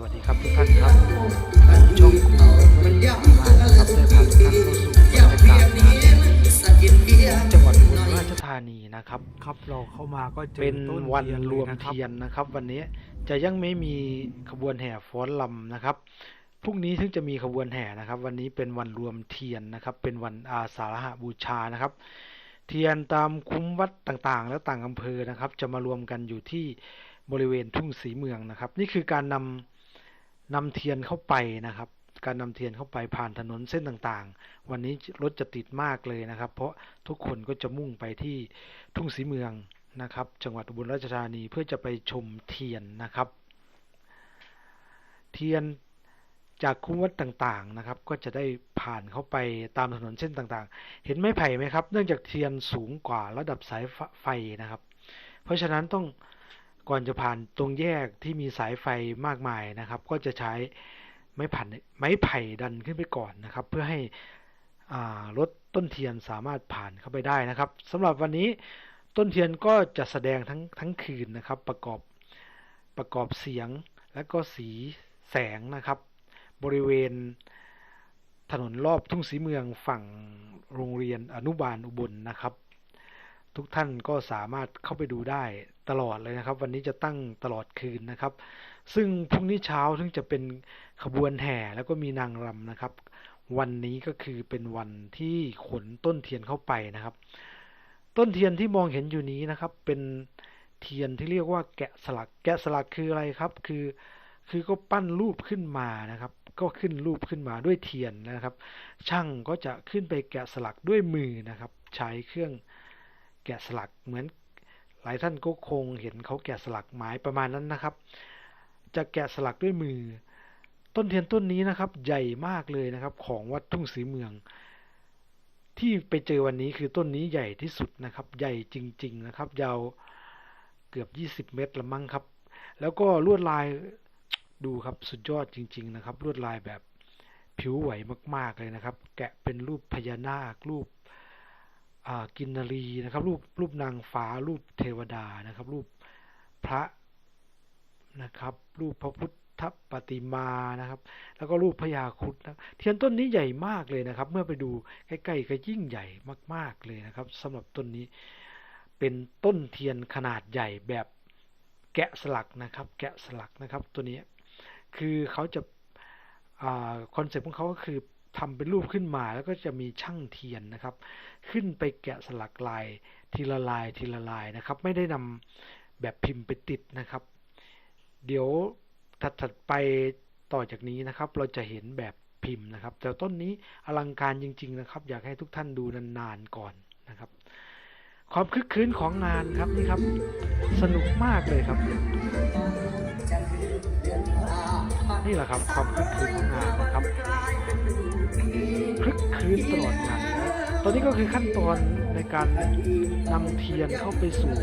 สวัสดีครับทุกท่านครับช่องไม่ยากมากนะครับได้พาทุกท่านเข้าสู่บรรยากาศงานจังหวัดอุบลราชธานีนะครับครับเราเข้ามาก็เจอเป็นต้วันทียรวมลนะคบเทียนนะครับ วันนี้จะยังไม่มีขบวนแห่ฟ้อนลำนะครับพรุ่งนี้ถึงจะมีขบวนแห่นะครับ วันนี้เป็นวันรวมเทียนนะครับ เป็นวันอาสาฬหบูชานะครับ เทียนตามคุ้มวัดต่างๆ และต่างอำเภอนะครับ จะมารวมกันอยู่ที่บริเวณทุ่งสีเมืองนะครับ นี่คือการนำ นำเทียนเข้าไปนะครับ การนำเทียนเข้าไปผ่านถนนเส้นต่างๆ วันนี้รถจะติดมากเลยนะครับ เพราะทุกคนก็จะมุ่งไปที่ทุ่งสีเมืองนะครับ จังหวัดอุบลราชธานีเพื่อจะไปชมเทียนนะครับ เทียนจากคุ้มวัดต่างๆนะครับ ก็จะได้ผ่านเข้าไปตามถนนเส้นต่างๆ เห็นไม้ไผ่ไหมครับ เนื่องจากเทียนสูงกว่าระดับสายไฟนะครับ เพราะฉะนั้นต้อง ก่อนจะผ่านตรงแยกที่มีสายไฟมากมายนะครับ ก็จะใช้ไม้ผ่นไม้ไผ่ดันขึ้นไปก่อนนะครับ เพื่อให้รถต้นเทียนสามารถผ่านเข้าไปได้นะครับสำหรับวันนี้ต้นเทียนก็จะแสดงทั้งทั้งคืนนะครับ ประกอบประกอบเสียงและก็สีแสงนะครับ บริเวณถนนรอบทุ่งสีเมืองฝั่งโรงเรียนอนุบาลอุบลนะครับ ทุกท่านก็สามารถเข้าไปดูได้ ตลอดเลยนะครับ วันนี้จะตั้งตลอดคืนนะครับ ซึ่งพรุ่งนี้เช้าถึงจะเป็นขบวนแห่แล้วก็มีนางรำนะครับ วันนี้ก็คือเป็นวันที่ขนต้นเทียนเข้าไปนะครับ ต้นเทียนที่มองเห็นอยู่นี้นะครับ เป็นเทียนที่เรียกว่าแกะสลัก แกะสลักคืออะไรครับ คือคือก็ปั้นรูปขึ้นมานะครับ ก็ขึ้นรูปขึ้นมาด้วยเทียนนะครับ ช่างก็จะขึ้นไปแกะสลักด้วยมือนะครับ ใช้เครื่องแกะสลักเหมือน หลายท่านก็คงเห็นเขาแกะสลักไม้ประมาณนั้นนะครับ จะแกะสลักด้วยมือ ต้นเทียนต้นนี้นะครับ ใหญ่มากเลยนะครับ ของวัดทุ่งศรีเมือง ที่ไปเจอวันนี้คือต้นนี้ใหญ่ที่สุดนะครับ ใหญ่จริง ๆนะครับ ยาวเกือบ 20 เมตรละมั้งครับ แล้วก็ลวดลายดูครับสุดยอดจริง ๆ นะครับ ลวดลายแบบผิวไหวมาก ๆ เลยนะครับ แกะเป็นรูปพญานาครูป กินนรีนะครับ รูปรูปนางฟ้า รูปเทวดานะครับ รูปพระนะครับ รูปพระพุทธปฏิมานะครับ แล้วก็รูปพญาครุฑนะเทียนต้นนี้ใหญ่มากเลยนะครับ เมื่อไปดูใกล้ๆก็ยิ่งใหญ่มาก ๆเลยนะครับสำหรับต้นนี้เป็นต้นเทียนขนาดใหญ่แบบแกะสลักนะครับ แกะสลักนะครับตัวนี้คือเขาจะคอนเซ็ปต์ของเขาก็คือ ทำเป็นรูปขึ้นมาแล้วก็จะมีช่างเทียนนะครับ ขึ้นไปแกะสลักลายทีละลายทีละลายนะครับ ไม่ได้นำแบบพิมพ์ไปติดนะครับ เดี๋ยวถัดๆไปต่อจากนี้นะครับ เราจะเห็นแบบพิมพ์นะครับ แต่ต้นนี้อลังการจริง ๆ นะครับ อยากให้ทุกท่านดูนานๆก่อนนะครับ ความคึกคืนของงานครับนี่ครับ สนุกมากเลยครับ นี่แหละครับความคึกคืนของงานนะครับ คลึกคืนตลอดงานนะตอนนี้ก็คือขั้นตอนในการนำเทียนเข้าไปสู่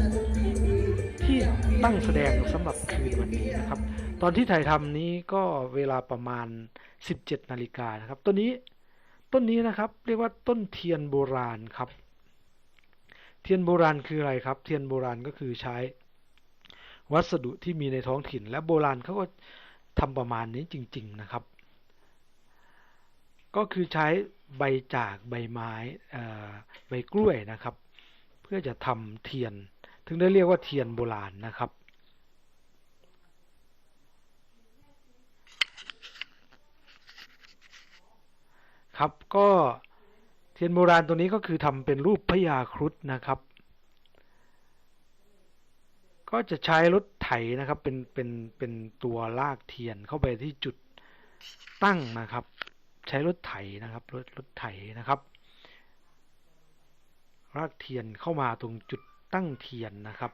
ที่ตั้งแสดงสำหรับคืนวันนี้นะครับ ตอนที่ถ่ายทำนี้ก็เวลาประมาณ 17นาฬิกานะครับต้นนี้ต้นนี้นะครับ เรียกว่าต้นเทียนโบราณครับ เทียนโบราณคืออะไรครับ เทียนโบราณก็คือใช้ วัสดุที่มีในท้องถิ่น และโบราณเขาก็ทำประมาณนี้จริง ๆ นะครับ ก็คือใช้ใบจากใบไม้ใบกล้วยนะครับ เพื่อจะทำเทียน ถึงได้เรียกว่าเทียนโบราณนะครับครับก็เทียนโบราณตัวนี้ก็คือทำเป็นรูปพญาครุฑนะครับ ก็จะใช้รถไถนะครับเป็นเป็นเป็นตัวลากเทียนเข้าไปที่จุดตั้งนะครับ ใช้รถไถนะครับรถรถไถนะครับลากเทียนเข้ามาตรงจุดตั้งเทียนนะครับ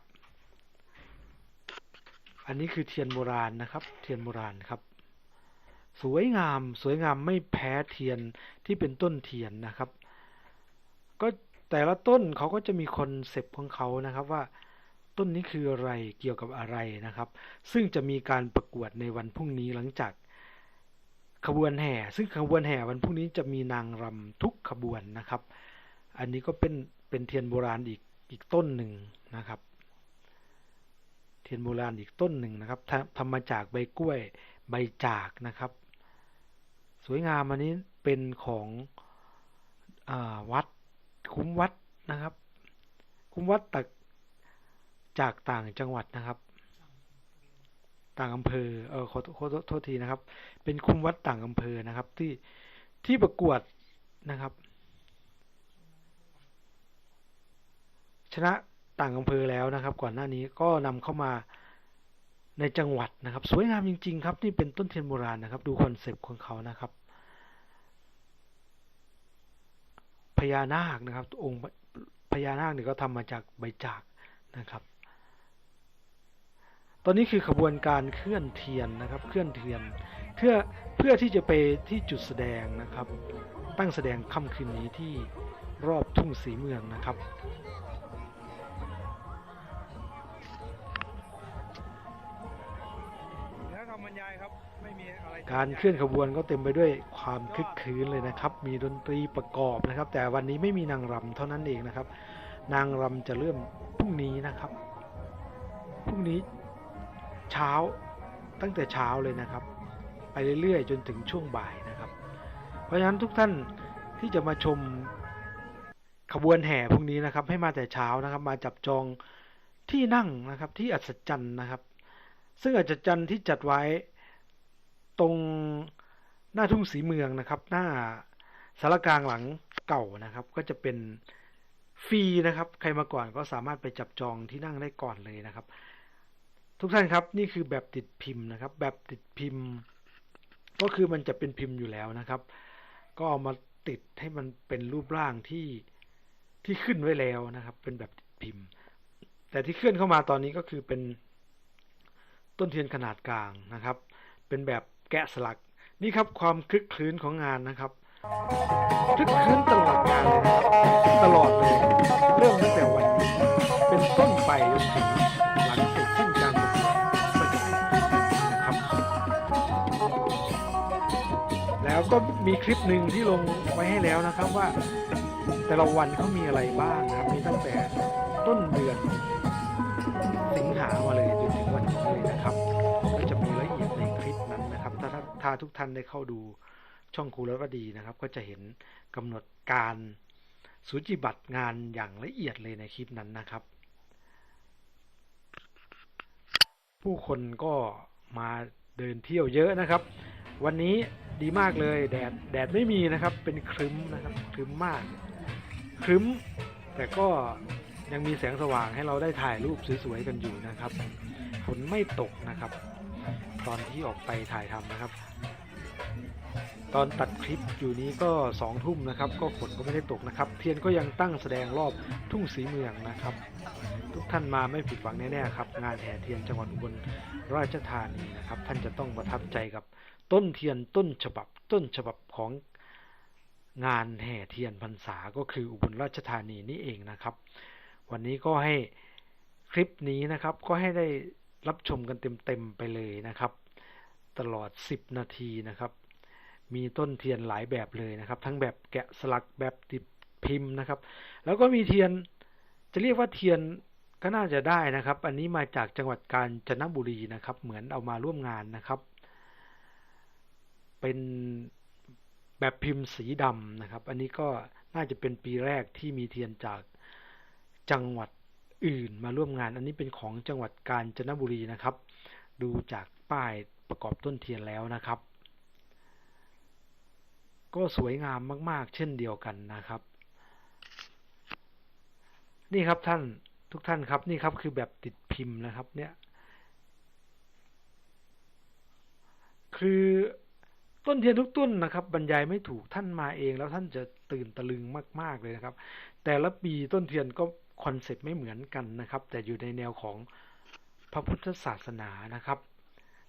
อันนี้คือเทียนโบราณนะครับ เทียนโบราณครับ สวยงามสวยงามไม่แพ้เทียนที่เป็นต้นเทียนนะครับ ก็แต่ละต้นเขาก็จะมีคอนเซปต์ของเขานะครับว่าต้นนี้คืออะไรเกี่ยวกับอะไรนะครับ ซึ่งจะมีการประกวดในวันพรุ่งนี้หลังจาก ขบวนแห่ ซึ่งขบวนแห่วันพรุ่งนี้จะมีนางรำทุกขบวนนะครับ อันนี้ก็เป็นเป็นเทียนโบราณอีกอีกต้นหนึ่งนะครับ เทียนโบราณอีกต้นหนึ่งนะครับทำมาจากใบกล้วยใบจากนะครับ สวยงามอันนี้เป็นของอวัดคุ้มวัดนะครับ คุ้มวัดตักจากต่างจังหวัดนะครับ ต่างอำเภอเออขอโทษทีนะครับ เป็นคุมวัดต่างอำเภอนะครับ ที่ที่ประกวดนะครับ ชนะต่างอำเภอแล้วนะครับ ก่อนหน้านี้ก็นำเข้ามาในจังหวัดนะครับ สวยงามจริง ๆ ครับ นี่เป็นต้นเทียนโบราณนะครับ ดูคอนเซปต์ของเขานะครับพญานาคนะครับ องค์พญานาคเนี่ยก็ทำมาจากใบจากนะครับ ตอนนี้คือขบวนการเคลื่อนเทียนนะครับเคลื่อนเทียนเพื่อเพื่อที่จะไปที่จุดแสดงนะครับ ตั้งแสดงค่ำคืนนี้ที่รอบทุ่งสีเมืองนะครับแล้วคำบรรยายครับไม่มีอะไรการเคลื่อนขบวนก็เต็มไปด้วยความคึกคืนเลยนะครับ มีดนตรีประกอบนะครับ แต่วันนี้ไม่มีนางรำเท่านั้นเองนะครับ นางรำจะเริ่มพรุ่งนี้นะครับพรุ่งนี้ เช้าตั้งแต่เช้าเลยนะครับ ไปเรื่อยๆ จนถึงช่วงบ่ายนะครับ เพราะฉะนั้นทุกท่านที่จะมาชมขบวนแห่พรุ่งนี้นะครับ ให้มาแต่เช้านะครับ มาจับจองที่นั่งนะครับที่อัศจรรย์นะครับ ซึ่งอัศจรรย์ที่จัดไว้ตรงหน้าทุ่งสีเมืองนะครับ หน้าสารกลางหลังเก่านะครับ ก็จะเป็นฟรีนะครับ ใครมาก่อนก็สามารถไปจับจองที่นั่งได้ก่อนเลยนะครับ ทุกท่านครับนี่คือแบบติดพิมพ์นะครับ แบบติดพิมพ์ ก็คือมันจะเป็นพิมพ์อยู่แล้วนะครับ ก็เอามาติดให้มันเป็นรูปร่างที่ที่ขึ้นไว้แล้วนะครับ เป็นแบบติดพิมพ์ แต่ที่เคลื่อนเข้ามาตอนนี้ก็คือเป็นต้นเทียนขนาดกลางนะครับ เป็นแบบแกะสลัก นี่ครับความคลึกคลื้นของงานนะครับคลึกคลื้นตลอดงานเลยนะครับตลอดเลย เริ่มตั้งแต่วันนี้เป็นต้นไปจนถึง ก็มีคลิปหนึ่งที่ลงไว้ให้แล้วนะครับว่า แต่ละวันเขามีอะไรบ้างนะครับ มีตั้งแต่ต้นเดือนสิงหามาเลยจนถึงวันนี้เลยนะครับ ก็จะมีรายละเอียดในคลิปนั้นนะครับ ถ้าถ้าทุกท่านได้เข้าดูช่องครูรัตวดีนะครับ ก็จะเห็นกำหนดการสูจิบัตรงานอย่างละเอียดเลยในคลิปนั้นนะครับ ผู้คนก็มาเดินเที่ยวเยอะนะครับ วันนี้ ดีมากเลย แดดแดดไม่มีนะครับ เป็นครึ้มนะครับครึ้มมากครึ้ม แต่ก็ยังมีแสงสว่างให้เราได้ถ่ายรูปสวยๆกันอยู่นะครับฝนไม่ตกนะครับ ตอนที่ออกไปถ่ายทำนะครับ ตอนตัดคลิปอยู่นี้ก็สองทุ่มนะครับ ก็ฝนก็ไม่ได้ตกนะครับ เทียนก็ยังตั้งแสดงรอบทุ่งสีเมืองนะครับ ทุกท่านมาไม่ผิดหวังแน่ๆครับ งานแห่เทียนจังหวัดอุบลราชธานีนะครับ ท่านจะต้องประทับใจกับ ต้นเทียนต้นฉบับต้นฉบับของงานแห่เทียนพรรษาก็คืออุบลราชธานีนี่เองนะครับ วันนี้ก็ให้คลิปนี้นะครับ ก็ให้ได้รับชมกันเต็มๆไปเลยนะครับ ตลอด 10 นาทีนะครับ มีต้นเทียนหลายแบบเลยนะครับ ทั้งแบบแกะสลักแบบติดพิมพ์นะครับ แล้วก็มีเทียนจะเรียกว่าเทียนก็น่าจะได้นะครับ อันนี้มาจากจังหวัดกาญจนบุรีนะครับ เหมือนเอามาร่วมงานนะครับ เป็นแบบพิมพ์สีดำนะครับ อันนี้ก็น่าจะเป็นปีแรกที่มีเทียนจากจังหวัดอื่นมาร่วมงาน อันนี้เป็นของจังหวัดกาญจนบุรีนะครับ ดูจากป้ายประกอบต้นเทียนแล้วนะครับ ก็สวยงามมากๆ เช่นเดียวกันนะครับ นี่ครับท่านทุกท่านครับนี่ครับคือแบบติดพิมพ์นะครับ เนี่ย คือ ต้นเทียนทุกต้นนะครับ บรรยายไม่ถูกท่านมาเองแล้วท่านจะตื่นตะลึงมาก ๆเลยนะครับ แต่ละปีต้นเทียนก็คอนเซ็ปต์ไม่เหมือนกันนะครับ แต่อยู่ในแนวของพระพุทธศาสนานะครับ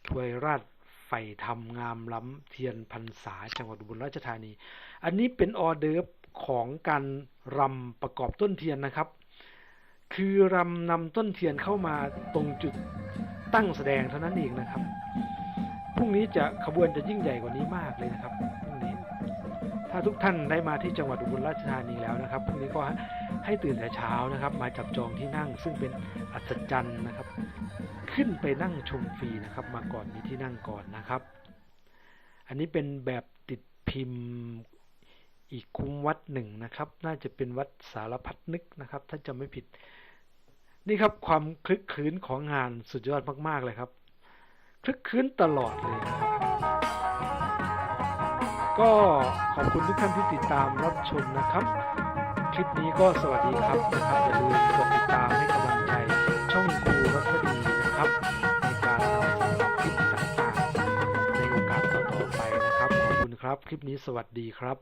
ถวยราชไฟธรรมงามล้ำเทียนพรรษาจังหวัดอุบลราชธานี อันนี้เป็นออเดิร์ฟของการรำประกอบต้นเทียนนะครับ คือรำนำต้นเทียนเข้ามาตรงจุดตั้งแสดงเท่านั้นเองนะครับ รุ่งนี้จะขบวนจะยิ่งใหญ่กว่านี้มากเลยนะครับพรุ่งนี้ถ้าทุกท่านได้มาที่จังหวัดอุบลราชธานีแล้วนะครับพรุ่งนี้ก็ให้ตื่นแต่เช้านะครับ มาจับจองที่นั่ง ซึ่งเป็นอัศจรรย์นะครับ ขึ้นไปนั่งชมฟรีนะครับ มาก่อนมีที่นั่งก่อนนะครับ อันนี้เป็นแบบติดพิมพ์อีกคุ้มวัดหนึ่งนะครับ น่าจะเป็นวัดสารพัดนึกนะครับ ถ้าจำไม่ผิด นี่ครับความคลึกคลื้นของงานสุดยอดมาก ๆ เลยครับ คลึกคืนตลอดเลยนะครับ ก็ขอบคุณทุกท่านที่ติดตามรับชมนะครับ คลิปนี้ก็สวัสดีครับนะครับอย่าลืมกดติดตามให้กำลังใจช่องครูรัตดีนะครับ ในการนำเสนอคลิปต่างๆในโอกาสต่อๆไปนะครับ ขอบคุณครับ คลิปนี้สวัสดีครับ